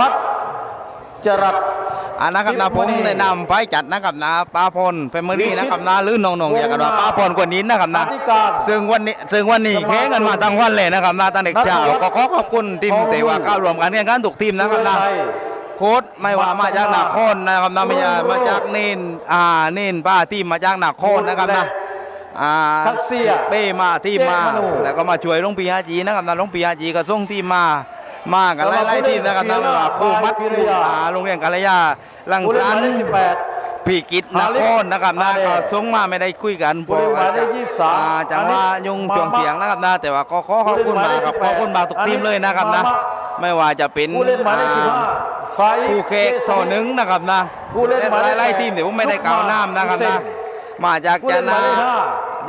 พัฒจรัสอันนะครับนะผมแนะนำไปจัดนะครับนะป้าพลแฟมิลี่นะครับนะหรือน้องๆอยากกันว่าป้าพลกว่านี้นะครับนะอธิการซึ่งวันนี้ซึ่งวันนี้แข่งกันมาทั้งวันเลยนะครับนะตั้งแต่เช้าก็ขอขอบคุณทีมเตว่าเข้ารวมการแข่งขันทุกทีมนะครับนะสุรชัยโค้ดไม่ว่ามาจากนาครนะครับนะไม่ใช่มาจากเนินอ่าเนินป้าทีมมาจากนาครนะครับนะอ่าคัสเซียเป้มาทีมมาเจมนูแล้วก็มาช่วยลงปีฮาจีนะครับนะลงปีฮาจีก็ส่งทีมมา มากันไล่ๆทีมนะครับนะไม่ว่าครูมัดครูอาโรงเรียนกาลยาลังผู้เล่นสัหมายเลนขสิบแปดพี่กิตนครนะครับนะมาเลยก็ส่งมาไม่ได้คุยกันผู้เล่นหมายเลขยี่สิบสามอ่จังหวะยุงช่วงเสียงนะครับนะแต่ว่าก็ขอขอบคุณมากครับขอบคุณมากทุกทีมเลยนะครับนะ ไม่ว่าจะเป็นผู้เล่นหมายเลขสิบห้าไฟคู่เคกโซหนึ่งนะครับนะผู้เล่นหมายเลขไล่ๆทีมเดี๋ยวผมไม่ได้กล่าวน้ำนะครับเซ็นะงมาจากผู้จาเล่นหนามา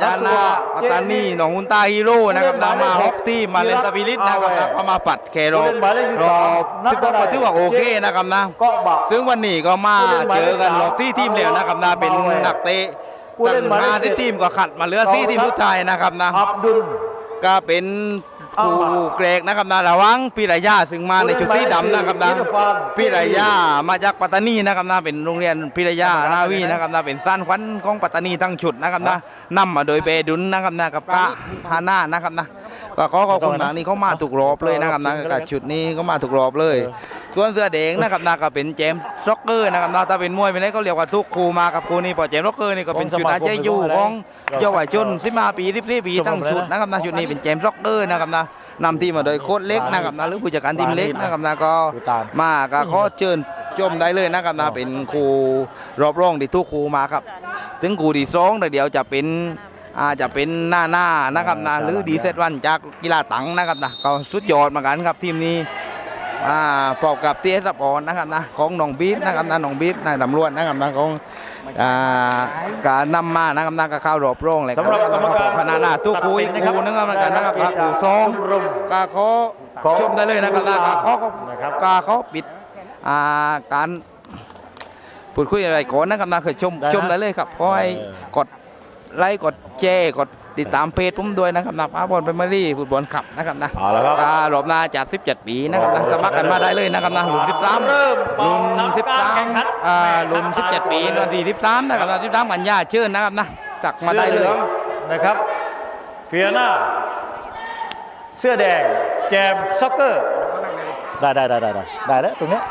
ยเลขห้าจานาปัตตานีหนองหุนตาฮีโร่นะครับนะมาฮอกทีมมาเลนสปิริตนะครับนะก็มาปัดเคโรผู้เล่นหมายเลขสิบรสอองซึ่งก็ถือว่าโอเคนะครับนะเกาะบะซึ่งวันนี้ก็มาเจอกันรอบซี่ทีมเดียวนะครับนะเป็นนักเตะผู้เล่นหมายเลขตั้งเจ็ที่ดทีมก็ขัดมาเหลือซี่ทีมสุดท้ายนะครับนะอับดุลก็เป็น ครูเอามาเกรกนะครับนะระวังพี่รายาซึ่งมาในชุดสีดำนะครับนะผู้เล่นหมายเลขสี่พี่รายามาจากปัตตานีนะครับนะเป็นโรงเรียนพี่รายานาวีนะครับนะเป็นสั้นขวัญของปัตตานีทั้งชุดนะครับนะนำมาโดยเบดุลนะครับนะกับกะฮาน่านะครับนะก็ขอขอบคุณมากนี่เขามาถูกรอบเลยนะครับนะกับชุดนี้เขามาถูกรอบเลย ส่วนเสื้อแดงนะครับนะก็เป็นเจมส์ซ็อกเกอร์นะครับนะถ้าเป็นมวยเป็นไรก็เรียกว่าทุกครูมากับครูนี่พอเจมส์ซ็อกเกอร์นี่ก็เป็นชุดอาเจยูของเยาวชนสิมาปีสิบสี่ปีทั้งชุดนะครับนะชุดนี้เป็นเจมส์ซ็อกเกอร์นะครับนะนำทีมมาโดยโค้ชเล็กนะครับนะหรือผู้จัดการทีมเล็กนะครับนะก็มาก็ขอเชิญชมได้เลยนะครับนะเป็นครูรอบรองที่ทุกครูมาครับ ถึงครูที่สองเดี๋ยวจะเป็นอาจจะเป็นหน้าหน้านะครับนะหรือดีเซตวันจากกีฬาตังนะครับนะก็สุดยอดเหมือนกันครับทีมนี้อ่า พบกับทีเอสปอนนะครับนะของหนองบีบนะครับนะหนองบีบนายตำรวจนะครับนะของอ่าการนำมานะครับนะก็เข้ารอบโรงเลยสำหรับกรรมการพนานาทุกคุยตัดสินะครับกูนึกว่ามันกันนะครับกูซองกาขอของชมได้เลยนะครับนะกาขอกาขอปิดอ่าการพูดคุยอะไรก่อนนะครับนะเคยชมชมได้เลยครับขอให้กดไลค์กดแชร์กด ติดตามเพจผมด้วยนะครับนะป้าบอลเปมอรี่ฟุตบอลขับนะครับนะเอาละครับการอบหน้าจัด17 ปีนะครับนะสมัครกันมาได้เลยนะครับนะหลุม13เริ่มหลุมทำการแข่งขัน13อ่าหลุม17 ปีนาที13นะครับนะ13กันยาเชิญนะครับนะจักมาได้เลสื้ยอหองนะครับเฟียน่าเสื้อแดงแจมซ็อกเกอร์ได้ได้ได้ได้ได้ได้แล้วตรงเนี้ย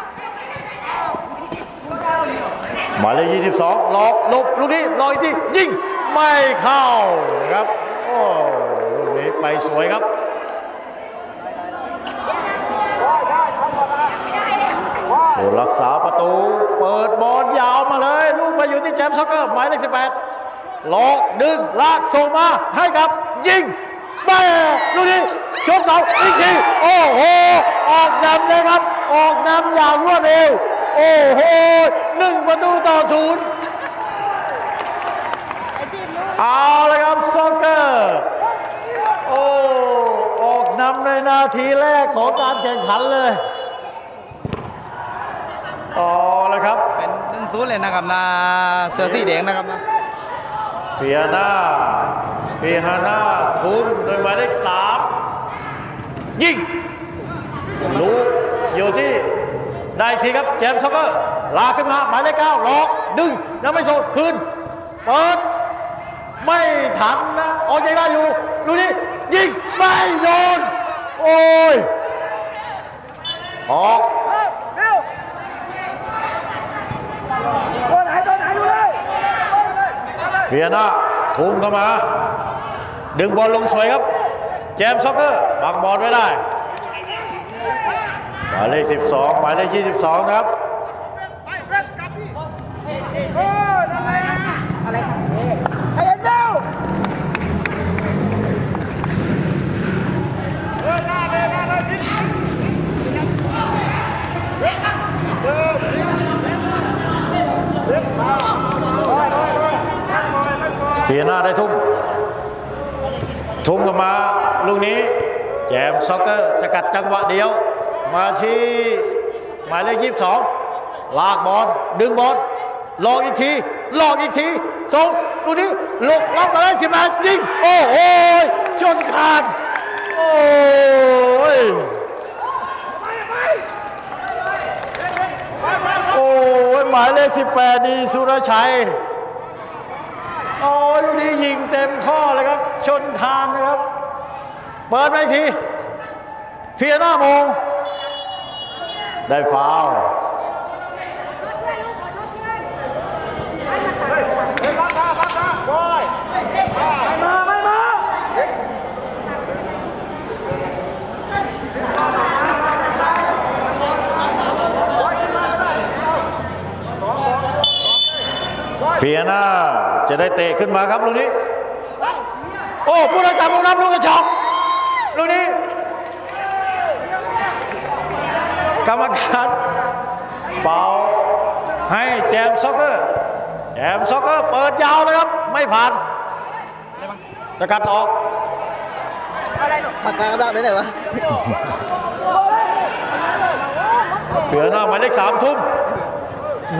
หมายเลข22หลอกหลบลูกนี้ลอยที่ยิง ไม่เข้าครับ โอ้ลูกนี้ไปสวยครับโอ้รักษาประตู เปิดบอลยาวมาเลย ลูกมาอยู่ที่แจมซ็อกเกอร์หมายเลข18หลอกดึงลากส่งมาให้กับ ยิงแม่ลูกนี้ชกเสาอีกทีโอ้โห ออกนำเลยครับ ออกนำอย่างรวดเร็ว โอ้โหหนึ่งประตูต่อศูนย์ เอาเลยครับซ็อกเกอร์โอ้ออกนำในนาทีแรกของการแข่งขันเลยต่อเลยครับ เป็นหนึ่งศูนย์เลยนะครับนะเสื้อสีแดงนะครับนะเปียนาเปียฮาน่าทุนโดยหมายเลขสามยิงลูกอยู่ที่ได้อีกทีครับเจมส์ซ็อกเกอร์ลากขึ้นมาหมายเลขเก้าหลอกดึงยังไม่โสดคืนเปิด ไม่ทันนะออกยังได้อยู่ดูนี่ยิงไม่โดนโอ้ยออกเฟียน่าทุ่มเข้ามา ดึงบอลลงสวยครับ แจมซ็อกเกอร์บังบอลไว้ได้หมายเลข12หมายเลข22นะครับ เฟียน่าได้ทุ่ม ทุ่มกันมาลูกนี้ แจมซ็อกเกอร์สกัดจังหวะเดียว มาที่หมายเลขยี่สิบสองลากบอลดึงบอลลองอีกทีลองอีกทีส่งลูกนี้หลบล็อกมาได้ทีมานยิงโอ้โหชนขาดโอ้ยหมายเลข18ดีสุรชัย โอ้ลูกนี้ยิงเต็มข้อเลยครับ ชนคานนะครับ เปิดไปทีเฟียหน้ามง ได้ฟาวเฟียนา จะได้เตะขึ้นมาครับลูกนี้ โอ้ผู้รักษาผู้รับลูกกระชอกลูกนี้ กรรมการเป่าให้แจมซ็อกเกอร์แจมซ็อกเกอร์เปิดยาวเลยครับ ไม่ผ่าน สกัดออกปากกากระดาษไปไหนวะเสือหน้าหมายเลขสามทุ่ม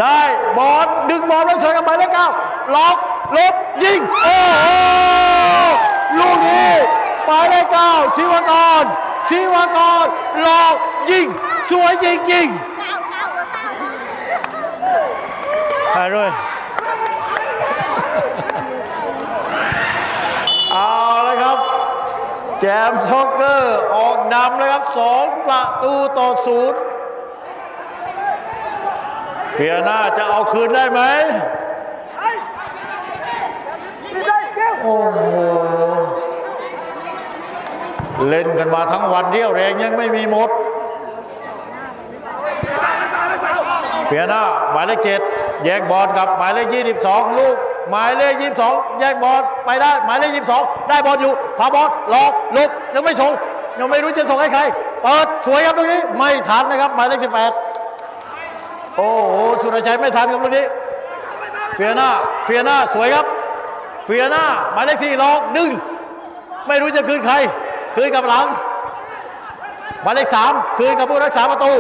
ได้บอลดึงบอลแล้วเฉยกับหมายเลขเก้าล็อก ลบยิง โอ้โหลูกนี้หมายเลขเก้าชิวกรชิวกรล็อกยิง สวยจริงจริงๆถ่ายด้วยเอาเลยครับ แจมช็อกเกอร์ออกนำเลยครับ สองประตูต่อศูนย์เฟียหน่าจะเอาคืนได้ไหม โอ้โห เล่นกันมาทั้งวันเดียวแรงยังไม่มีหมดเฟียน่าหมายเลขเจ็ดแยกบอลกับหมายเลขยี่สิบสองลูกหมายเลขยี่สิบสองแยกบอลไปได้ หมายเลขยี่สิบสองได้บอลอยู่พาบอลหลอกหลบยังไม่ส่งยังไม่รู้จะส่งให้ใคร เปิดสวยครับตรงนี้ ไม่ทันนะครับ หมายเลขสิบแปดโอ้โหสุรชัยไม่ทันครับตรงนี้ เฟียนาเฟียนาสวยครับ เฟียนาหมายเลขสี่ลอกดึง ไม่รู้จะคืนใคร คืนกับหลังหมายเลขสามคืนกับผู้รักษาประตู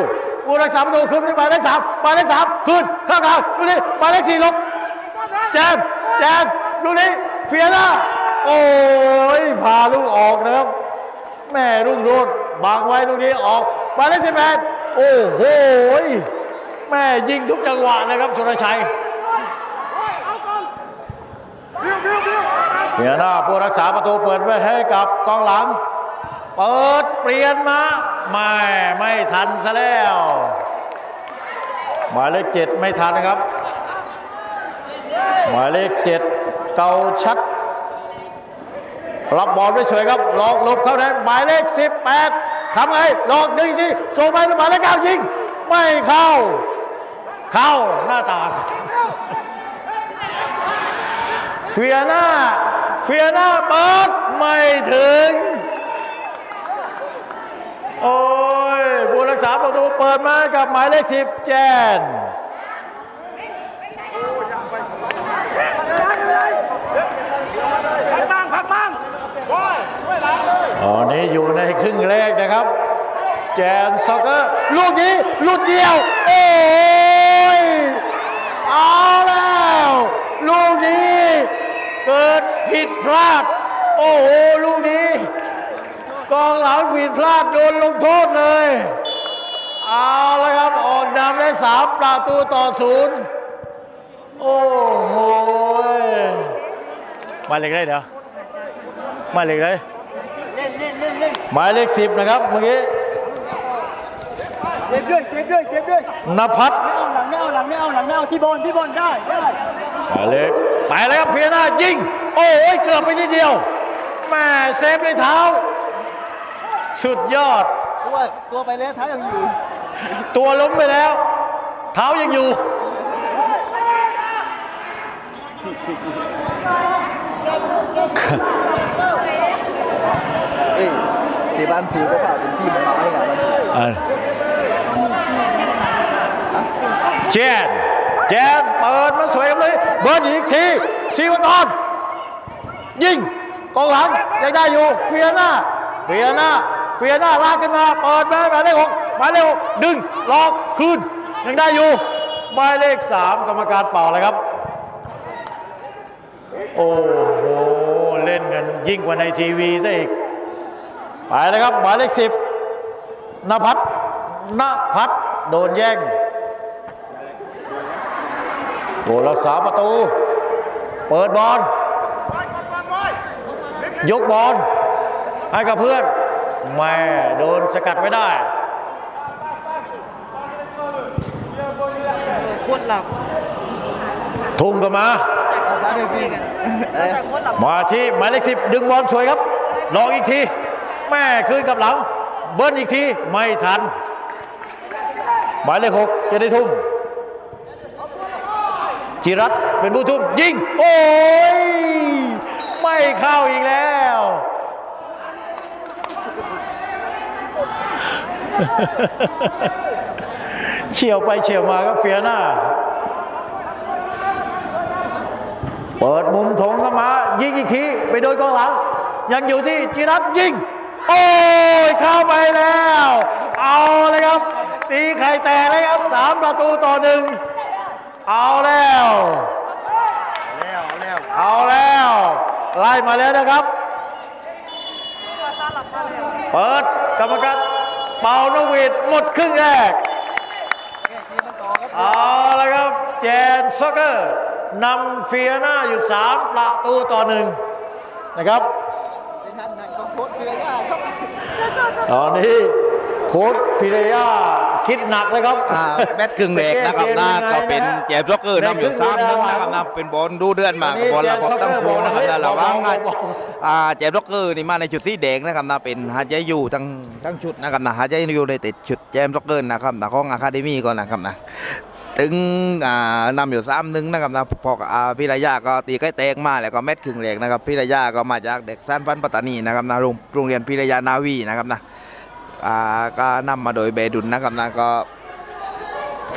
ผู้รักษาประตูคืนไปหมายเลขสามหมายเลขสามคืนเข้ากลางดูนี่หมายเลขสี่ลบแจมแจมดูนี่เฟียนาโอ้ยพาลูกออกนะครับแม่รุ่งโรดบังไว้ลูกนี้ออกหมายเลขสิบแปดโอ้โหแม่ยิงทุกจังหวะนะครับชนชัย เฟียน่าผู้รักษาประตูเปิดไว้ให้กับกองหลัง เปิดเปลี่ยนมาไม่ไม่ทันซะแล้วหมายเลขเจ็ดไม่ทันนะครับ หมายเลขเจ็ดเกาชัด รับบอลไว้เฉยครับหลอกลบเข้าในหมายเลขสิบแปดทำไงหลอกดึงทีส่งไปหมายเลขเก้ายิง ไม่เข้า เข้าหน้าตา เฟียน่าเฟียน่าเปิดไม่ถึง โอ้ยผู้รักษาประตูเปิดมากับหมายเลขสิบแจนตอนนี้อยู่ในครึ่งแรกนะครับ แจนซอกเกอร์ลูกนี้ลูกเดียว โอ้ย เอาล ลูกนี้เกิดผิดพลาด โอ้โห ลูกนี้ กองหลังผิดพลาดโดนลงโทษเลย เอาแล้วครับ ออกนำได้สามประตูต่อศูนย์โอ้โหหมายเลขได้เดี๋ยวหมายเลขได้หมายเลขสิบนะครับเมื่อกี้เซฟด้วยเซฟด้วยเซฟด้วยนภัสไม่เอาหลังไม่เอาหลังไม่เอาหลังไม่เอาที่บอลที่บอลได้ได้หมาย เลขไปแล้วครับเพียนายิง โอ้ยเกือบไปนิดเดียวแม่เซฟด้วยเท้า สุดยอดตัวตัวไปแล้วเท้ายังอยู่ ตัวล้มไปแล้ว เท้ายังอยู่ เอ้ยที่บ้านผิวก็เปล่าเป็นที่มันมาให้ไงมันเจนเจนเปิดมาสวยกันเลย เบิร์นอีกทีซีวันออนยิงกองหลังยังได้อยู่เฟียหน่าเฟียหน่าเฟียหน่าลากขึ้นมาเปิดมาหมายเลขหกหมายเลขหดึงหลอกคืนยังได้อยู่หมายเลขสามกรรมการเป่าเลยครับ โอ้โหเล่นกันยิ่งกว่าในทีวีซะอีกไปเลยครับหมายเลขสิบนภัทรนภัทรโดนแย่ง โอ้รักษาประตู เปิดบอลยกบอลให้กับเพื่อนแม่โดนสกัดไม่ได้โคตรหลับทุ่มกันมาภาษาเดฟินเอ้ยโคตรหลับมาที่หมายเลขสิบดึงบอลสวยครับ ลองอีกที แม่คืนกลับหลัง เบิ้ลอีกที ไม่ทัน หมายเลขหกจะได้ทุ่ม จิรัตเป็นผู้ทุ่มยิง โอ้ย ไม่เข้าอีกแล้ว เฉียวไปเฉียวมาครับเฟียหน้า เปิดมุมถงเข้ามา ยิงอีกที ไปโดนกองหลัง ยังอยู่ที่จิรัตยิง โอ้ย เข้าไปแล้ว เอาเลยครับ ตีไข่แตกเลยครับสามประตูต่อหนึ่ง เอาแล้วเอาแล้ว ไล่มาแล้วนะครับ เปิดกรรมการเป่านกหวีดหมดครึ่งแรกเอาละครับ แจนซ็อกเกอร์นำเฟียน่าอยู่ 3 ประตูต่อหนึ่งนะครับเป็นท่านนักต้องโคตรฟิลล่าครับตอนนี้ โค้ชพิเรยาคิดหนักเลยครับอ่าแบตกึ่งแรกนะครับนะก็เป็นแจมซ็อกเกอร์นำอยู่สามหนึงนะครับนะเป็นบอลดูเดือนมากบอลระบบตั้งโค้งนะครับนะเราว่าง่ายอ่าแจมซ็อกเกอร์นี่มาในชุดสีแดงนะครับนะเป็นฮาใจยูทั้งทั้งชุดนะครับนะฮาใจยูในติดชุดแจมซ็อกเกอร์นะครับนะของอะคาเดมี่ก่อนนะครับนะถึงอ่านำอยู่สามหนึ่งนะครับนะพออ่าพิรยาก็ตีใกล้แตกมาแล้วก็แมตช์ครึ่งแรกนะครับพิรยาก็มาจากเด็กสั้นพันปัตตานีนะครับนะโรงโรงเรียนพิรยานาวีนะครับนะ อ่าก็นำมาโดยเบดุลนะครับนะก็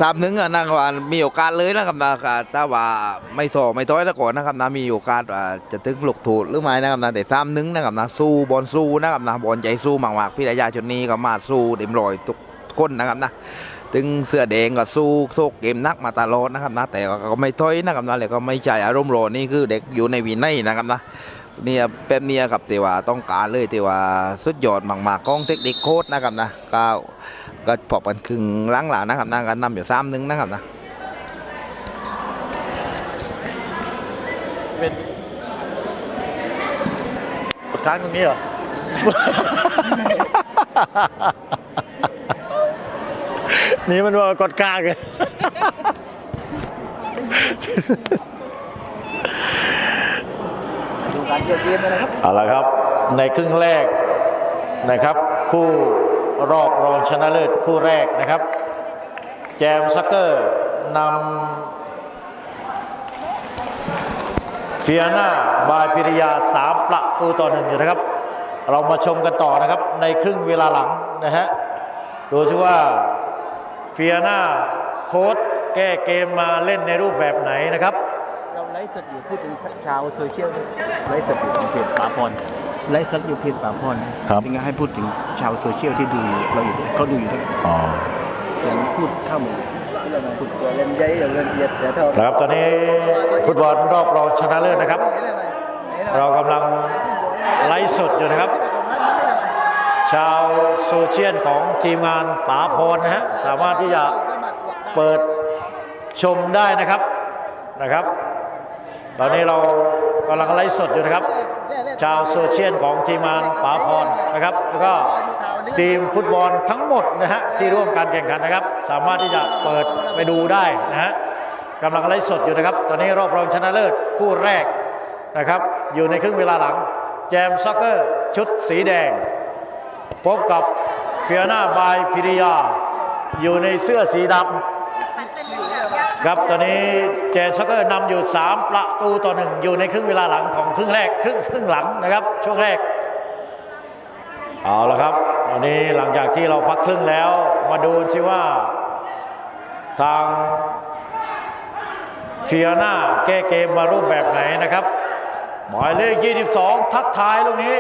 สามหนึ่งนะครับว่ามีโอกาสเลยนะครับนะก็ถ้าว่าไม่ถอไม่ถอยตะก่อนนะครับนะมีโอกาสจะถึงหลกถูกหรือไม่นะครับนะแต่สามหนึ่งนะครับนะสู้บอลสู้นะครับนะบอลใจสู้มากๆพี่ระยาชุดนี้ก็มาสู้เต็มร้อยทุกคนนะครับนะถึงเสื้อแดงก็สู้โซกเกมนักมาตลอดนะครับนะแต่ก็ไม่ถอยนะครับนะแล้วก็ไม่ใช่อารมณ์ร้อนนี่คือเด็กอยู่ในวินัยนะครับนะ เนี่ยแบบเนี้ยครับแต่ว่าต้องการเลยแต่ว่าสุดยอดมากๆของเทคนิคโค้ชนะครับนะก็ก็พอกันครึ่งหล้างหลังนะครับนะกันนำอยู่สามหนึงนะครับนะเป็นกดค้างตรงนี้เหรอนี่มันว่ากดกลางเลยดู การเยือนเกมเลยนะครับเอาละครับ ในครึ่งแรกนะครับ คู่รอบรองชนะเลิศคู่แรกนะครับ แจมซักเกอร์นำเฟียนาบายพิริยาสามประตูต่อหนึ่งอยู่นะครับ เรามาชมกันต่อนะครับ ในครึ่งเวลาหลังนะฮะดูซิว่าเฟียนาโค้ดแก้เกมมาเล่นในรูปแบบไหนนะครับ ไลฟ์สดอยู่พูดถึงชาวโซเชียลด้วยไลฟ์สดอยู่ของเพจป่าพรไลฟ์สดอยู่เพจป่าพรครับยังไงให้พูดถึงชาวโซเชียลที่ดูเราอยู่เขาดูอยู่ด้วยอ๋อเสียงพูดเข้ามาพูดตัวเล่นใหญ่อย่างเล่นเอียดแต่เท่าครับตอนนี้ฟุตบอลรอบรองชนะเลิศนะครับ เรากำลังไลฟ์สดอยู่นะครับ ชาวโซเชียลของทีมงานป๋าพรนะฮะสามารถที่จะเปิดชมได้นะครับนะครับ ตอนนี้เรากำลังไลฟ์สดอยู่นะครับ ชาวโซเชียลของทีมงานป๋าพรนะครับ แล้วก็ทีมฟุตบอลทั้งหมดนะฮะที่ร่วมการแข่งขันนะครับ สามารถที่จะเปิดไปดูได้นะฮะกำลังไลฟ์สดอยู่นะครับ ตอนนี้รอบรองชนะเลิศคู่แรกนะครับ อยู่ในครึ่งเวลาหลัง แจมซ็อกเกอร์ชุดสีแดง พบกับเฟียนาบายพิริยา อยู่ในเสื้อสีดำ ครับตอนนี้เจนซ็อกเกอร์นำอยู่ 3 ประตูต่อหนึ่งอยู่ในครึ่งเวลาหลังของครึ่งแรกครึ่งครึ่งหลังนะครับ ช่วงแรก เอาละครับตอนนี้หลังจากที่เราพักครึ่งแล้ว มาดูสิว่า ทางเฟียนาแก้เกมมารูปแบบไหนนะครับ หมายเลข 22 ทักทายลูกนี้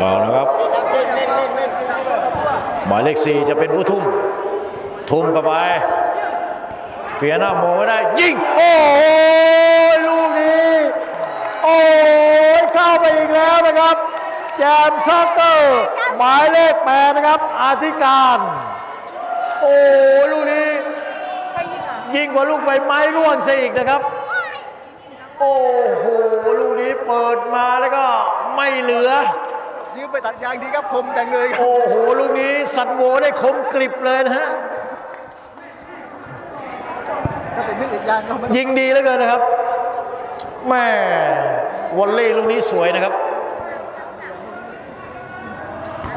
เอาละครับ หมายเลขสี่จะเป็นผู้ทุ่ม ทุ่มเข้าไปเฟียหน้าโมไม่ได้ ยิง โอ้ยลูกนี้ โอ้ยเข้าไปอีกแล้วนะครับ แจมซ็อกเกอร์หมายเลขแปดนะครับ อาธิการ โอ้ลูกนี้ ยิงกว่าลูกใบไม้ร่วงซะอีกนะครับ โอ้โห ลูกนี้เปิดมาแล้วก็ไม่เหลือ ยืมไปตัดยางดีครับคมจังเลยครับ โอ้โหลูกนี้สันโวได้คมกริบเลยนะฮะถ้าเป็นนึกอีกยางก็ไม่ยิงดีเหลือเกินนะครับแม่วอลเล่ลูกนี้สวยนะครับ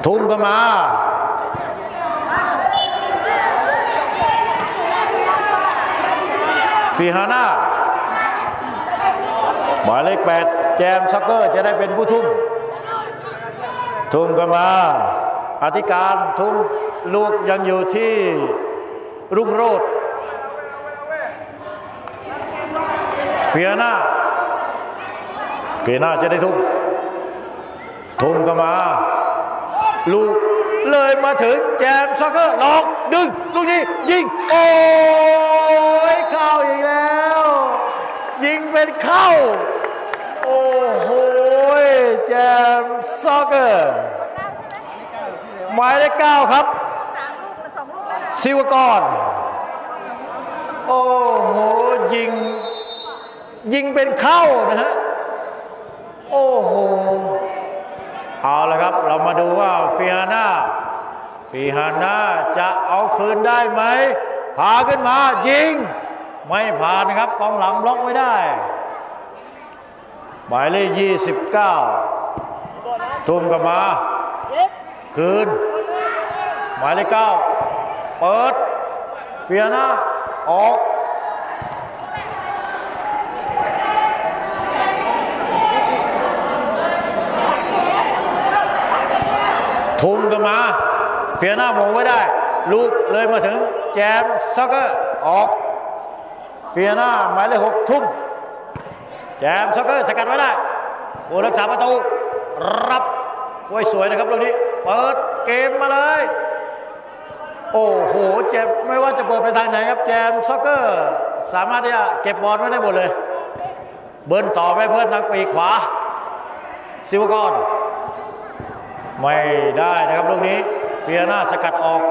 ทุ่มกันมาฟีฮาน่าหมายเลขแปดแจมซักเกอร์จะได้เป็นผู้ทุ่ม ทุ่มกันมา อธิการทุ่มลูกยังอยู่ที่รุ่งโรจน์เฟียหน่าเฟียหน่าจะได้ทุ่มทุ่มก็มา ลูกเลยมาถึงแจมซ็อกเกอร์ลองดึง ลูกนี้ยิง โอ้ยเข้าอีกแล้ว ยิงเป็นเข้า แจมซ็อกเกอร์หมายเลขเก้าครับซิวกรโอ้โหยิง ยิงเป็นเข้านะฮะ โอ้โห เอาละครับ เรามาดูว่าฟิฮาน่าฟิฮาน่าจะเอาคืนได้ไหมพาขึ้นมา ยิง ไม่ผ่านนะครับกองหลังบล็อกไว้ได้ หมายเลขยี่สิบเก้า ทุ่มกลับมา คืน หมายเลขเก้าเปิด เฟียนาออกทุ่มกันมาเฟียน่าโมงไว้ได้ ลูกเลยมาถึง แจมซักเกอร์ออก เฟียน่าหมายเลขหกทุ่มแจมซักเกอร์สกัดไว้ได้โอ้รักษาประตู รับ ไว้สวยนะครับตรงนี้ เปิดเกมมาเลย โอ้โห เจ็บไม่ว่าจะเปิดไปทางไหนครับ แจมซ็อกเกอร์ สามารถที่จะเก็บบอลไว้ได้หมดเลย เบิร์นต่อไปเพื่อนทางปีกขวา ซิวกรไม่ได้นะครับลูกนี้เฟียน่าสกัดออก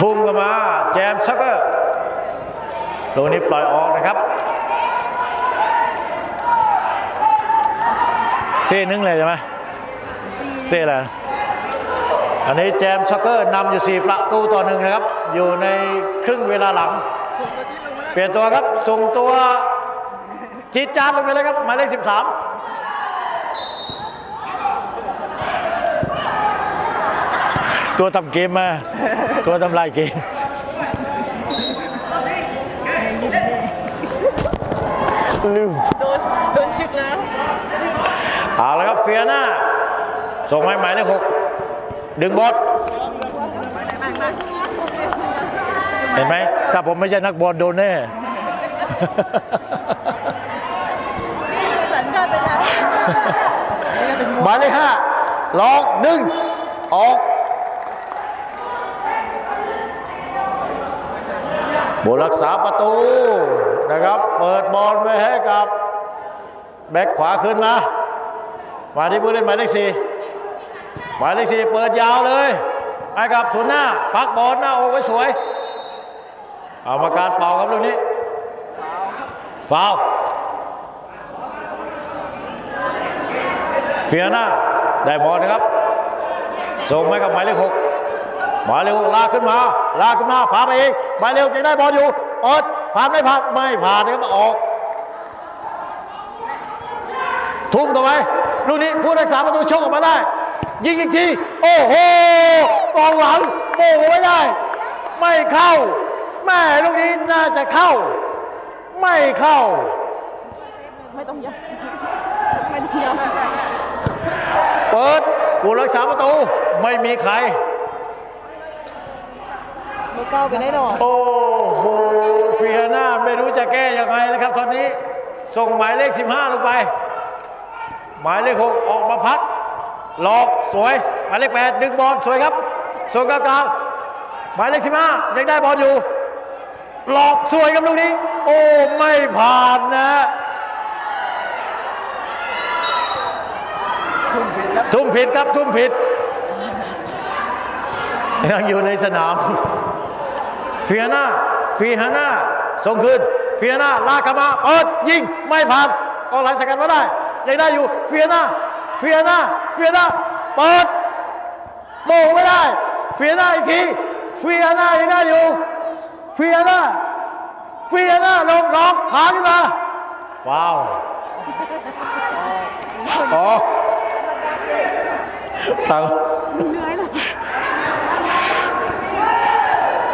ทุ่มกันมา แจมซ็อกเกอร์ลูกนี้ปล่อยออกนะครับ เซ่นึงเลยใช่ไหมเซ่อะไรอันนี้แจมช็อกเกอร์นำอยู่ 4 ประตูต่อหนึ่งนะครับ อยู่ในครึ่งเวลาหลัง เปลี่ยนตัวครับส่งตัวจีดจาลงไปเลยครับหมายเลข 13ตัวทำเกมมา ตัวทำลายเกม ลืม โดน โดนชึกแล้ว เอาละครับเฟียน่าส่งให้หมายเลขหกดึงบอลเห็นไหมถ้าผมไม่ใช่นักบอลโดนแน่หมายเลขห้าลองดึง ออกบุรักษาประตูนะครับ เปิดบอลไว้ให้กับ แบ็คขวาขึ้นมา มาที่ผู้เล่นหมายเลขสี่หมายเลขสี่เปิดยาวเลยให้กับศูนย์หน้าพักบอลหน้าโอ้ไว้สวยเอามาการเป่าครับลูกนี้ฟาวเฟียหน่าได้บอลนะครับ ส่งให้กับหมายเลขหกหมายเลขหกลากขึ้นมา ลากขึ้นมาผ่านไปเองหมายเลขหกยังได้บอลอยู่เปิดผ่านไม่ผ่านไม่ผ่านนะครับออก ทุ่มต่อไป ลูกนี้ผู้รักษาประตูชกออกมาได้ ยิงอีกที โอ้โหกองหลังโมงไว้ได้ ไม่เข้า แม่ลูกนี้น่าจะเข้า ไม่เข้า ไม่ต้องยอมไม่ต้องยอมเปิดผู้รักษาประตูไม่มีใครเบอร์เก้าไปได้หรอโอ้โหเฟียน่าไม่รู้จะแก้ยังไงนะครับ ตอนนี้ ส่งหมายเลข 15 ลงไป หมายเลข6ออกมาพักหลอกสวย หมายเลข8ดึงบอลสวยครับส่งกลางกลางหมายเลข15ยังได้บอลอยู่ หลอกสวยครับลูกนี้ โอ้ไม่ผ่านนะทุ่มผิดครับทุ่มผิดยังอยู่ในสนามเฟียนาฟีฮาน่าส่งคืนเฟียนาลากกลับมาเปิดยิงไม่ผ่านก็หลังจากกันมาได้ ยังได้อยู่เฟียนาเฟียนาเฟียนาเปิดโมงไม่ได้ เฟียนาอีกทีเฟียนายังได้อยู่เฟียนาเฟียนาลงร้องผ่าขึ้นมาว้าวอ๋อทางเหนื่อยเลย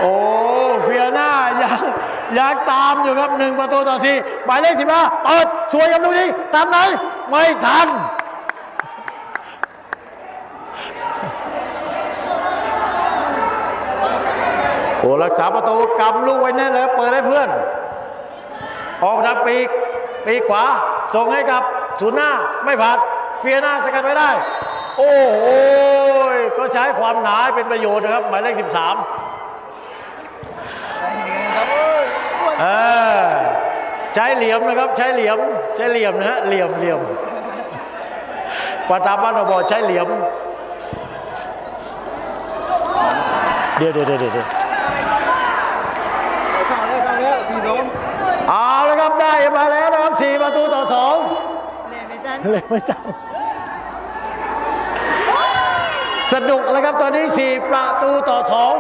โอ้เฟียน่ายังยังตามอยู่ครับหนึ่งประตูต่อทีหมายเลขสิบห้าเปิดสวยครับลูกนี้ตามไหน ไม่ทัน โอ้รักษาประตูกำลูกไว้แน่เลยเปิดให้เพื่อน ออกดับปีก ปีกขวา ส่งให้กับศูนย์หน้าไม่ผ่านเฟียหน้าสกัดไว้ได้ โอ้โหก็ใช้ความหนาเป็นประโยชน์นะครับ หมายเลข 13 ใช้เหลี่ยมนะครับ ใช้เหลี่ยม ใช้เหลี่ยมนะฮะเหลี่ยมเหลี่ยมปตามบ้านเราบอกใช้เหลี่ยม เดี๋ยวเดี๋ยวเดี๋ยวเดี๋ยวเข้าแล้วเข้าแล้วสี่สองเอาแล้วครับได้มาแล้วนะครับสี่ประตูต่อสองเลยไม่จันเลยไม่จังสนุกแล้วครับตอนนี้สี่ประตูต่อสอง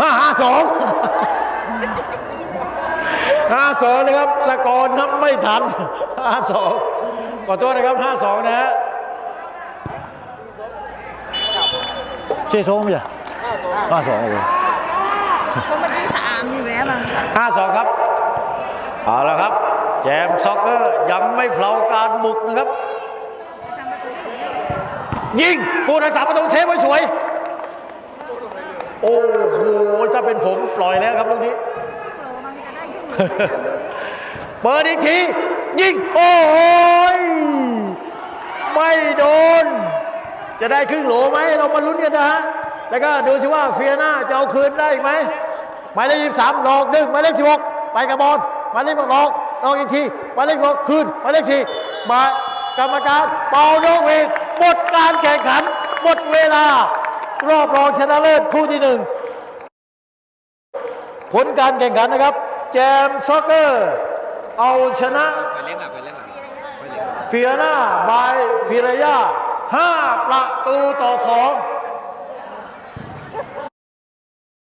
ห้าห้าสองห้าสองนะครับ สกอร์นับไม่ทันห้าสองขอโทษนะครับห้าสองนะฮะเชี่ยโทงไหมจ๊ะห้าสองโอ้โหก็มันที่สามอยู่แล้วมั้งห้าสองครับเอาละครับ แจมซ็อกเกอร์ยังไม่เพลาการบุกนะครับ ยิงผู้รักษาประตูเซฟไว้สวย โอ้โหถ้าเป็นผมปล่อยแล้วครับลูกนี้โหมันจะได้ขึ้นเปิดอีกที ยิง โอ้ยไม่โดน จะได้ครึ่งโหลไหม เรามาลุ้นกันนะฮะ แล้วก็ดูสิว่าเฟียน่าจะเอาคืนได้อีกไหมหมายเลขยี่สามหลอกหนึ่งหมายเลขสิบหกไปกับบอลหมายเลขหกหลอกหลอกอีกทีหมายเลขหกคืนหมายเลขสี่มากรรมการเป่านกหวีดหมดการแข่งขันหมดเวลา รอบรองชนะเลิศคู่ที่หนึ่งผลการแข่งขันนะครับ แจมซ็อกเกอร์ เอาชนะ ไปเล่นอะไปเล่นอะไปเล่นฟิอาน่าบายพิรยาห้าประตูต่อสอง